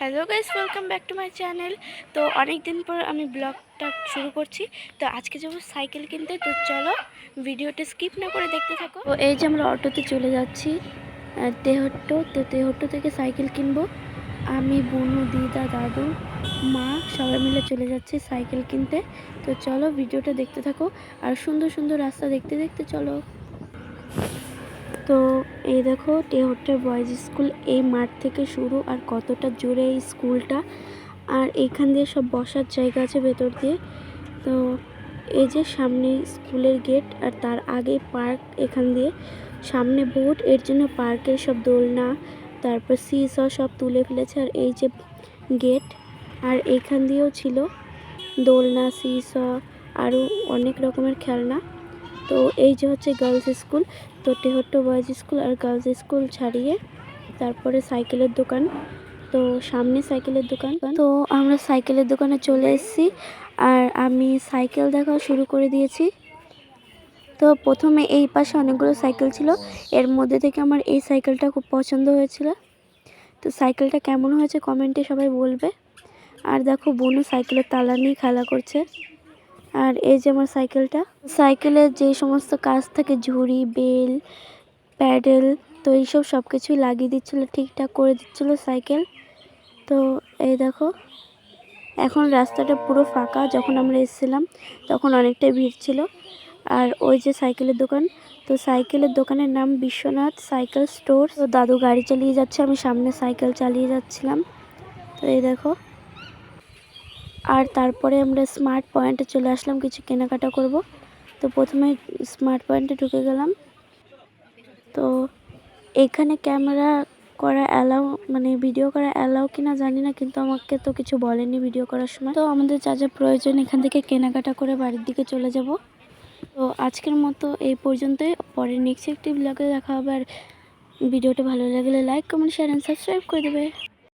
Hello guys welcome back to my channel তো অনেক দিন পর আমি ব্লগটা শুরু করছি। তো আজকে যাব সাইকেল কিনতে। তো চলো ভিডিওটা স্কিপ না করে দেখতে থাকো। তো এই যে আমরা অটোতে চলে যাচ্ছি। তেহট্ট, তো তেহট্ট থেকে সাইকেল কিনবো। আমি, বুনু, দিদা, দাদু, মা সবাই মিলে চলে যাচ্ছি সাইকেল কিনতে। তো চলো ভিডিওটা দেখতে থাকো। আর সুন্দর সুন্দর রাস্তা দেখতে দেখতে চলো। তো এই দেখো, টেহট্টের বয়েজ স্কুল এই মাঠ থেকে শুরু আর কতটা জোরে এই স্কুলটা আর এখান দিয়ে সব বসার জায়গা আছে ভেতর দিয়ে। তো এই যে সামনে স্কুলের গেট আর তার আগে পার্ক এখান দিয়ে। সামনে বোট এর জন্য পার্কের সব দোলনা, তারপর সিস সব তুলে ফেলেছে আর এই যে গেট আর এইখান দিয়েও ছিল দোলনা সিস আরও অনেক রকমের খেলনা। তো এই যে হচ্ছে গার্লস স্কুল তো টেহট্ট বয়েজ স্কুল আর গার্লস স্কুল ছাড়িয়ে তারপরে সাইকেলের দোকান, তো সামনে সাইকেলের দোকান। তো আমরা সাইকেলের দোকানে চলে এসেছি আর আমি সাইকেল দেখা শুরু করে দিয়েছি। তো প্রথমে এই পাশে অনেকগুলো সাইকেল ছিল, এর মধ্যে থেকে আমার এই সাইকেলটা খুব পছন্দ হয়েছিল। তো সাইকেলটা কেমন হয়েছে কমেন্টে সবাই বলবে। আর দেখো বোনু সাইকেলের তালা নিয়ে খেলা করছে। আর এই যে আমার সাইকেলটা সাইকেলের যে সমস্ত কাজ থাকে, ঝুড়ি, বেল, প্যাডেল, তো এইসব সব কিছুই লাগিয়ে দিচ্ছিল, ঠিকঠাক করে দিচ্ছিল সাইকেল। তো এই দেখো, এখন রাস্তাটা পুরো ফাঁকা, যখন আমরা এসেছিলাম তখন অনেকটাই ভিড় ছিল। আর ওই যে সাইকেলের দোকান, তো সাইকেলের দোকানের নাম বিশ্বনাথ সাইকেল স্টোর। তো দাদু গাড়ি চালিয়ে যাচ্ছে, আমি সামনে সাইকেল চালিয়ে যাচ্ছিলাম। তো এই দেখো আর তারপরে আমরা স্মার্ট পয়েন্টে চলে আসলাম, কিছু কেনাকাটা করব। তো প্রথমে স্মার্ট পয়েন্টে ঢুকে গেলাম। তো এখানে ক্যামেরা করা অ্যালাউ মানে ভিডিও করা অ্যালাউ কিনা জানি না, কিন্তু আমাকে তো কিছু বলেনি ভিডিও করার সময়। তো আমাদের যা যা প্রয়োজন, এখান থেকে কেনাকাটা করে বাড়ির দিকে চলে যাব। তো আজকের মতো এই পর্যন্তই। পরে নেক্সট একটি ব্লগে দেখা হবে। আর ভিডিওটা ভালো লাগলে like comment share and subscribe করে দেবে।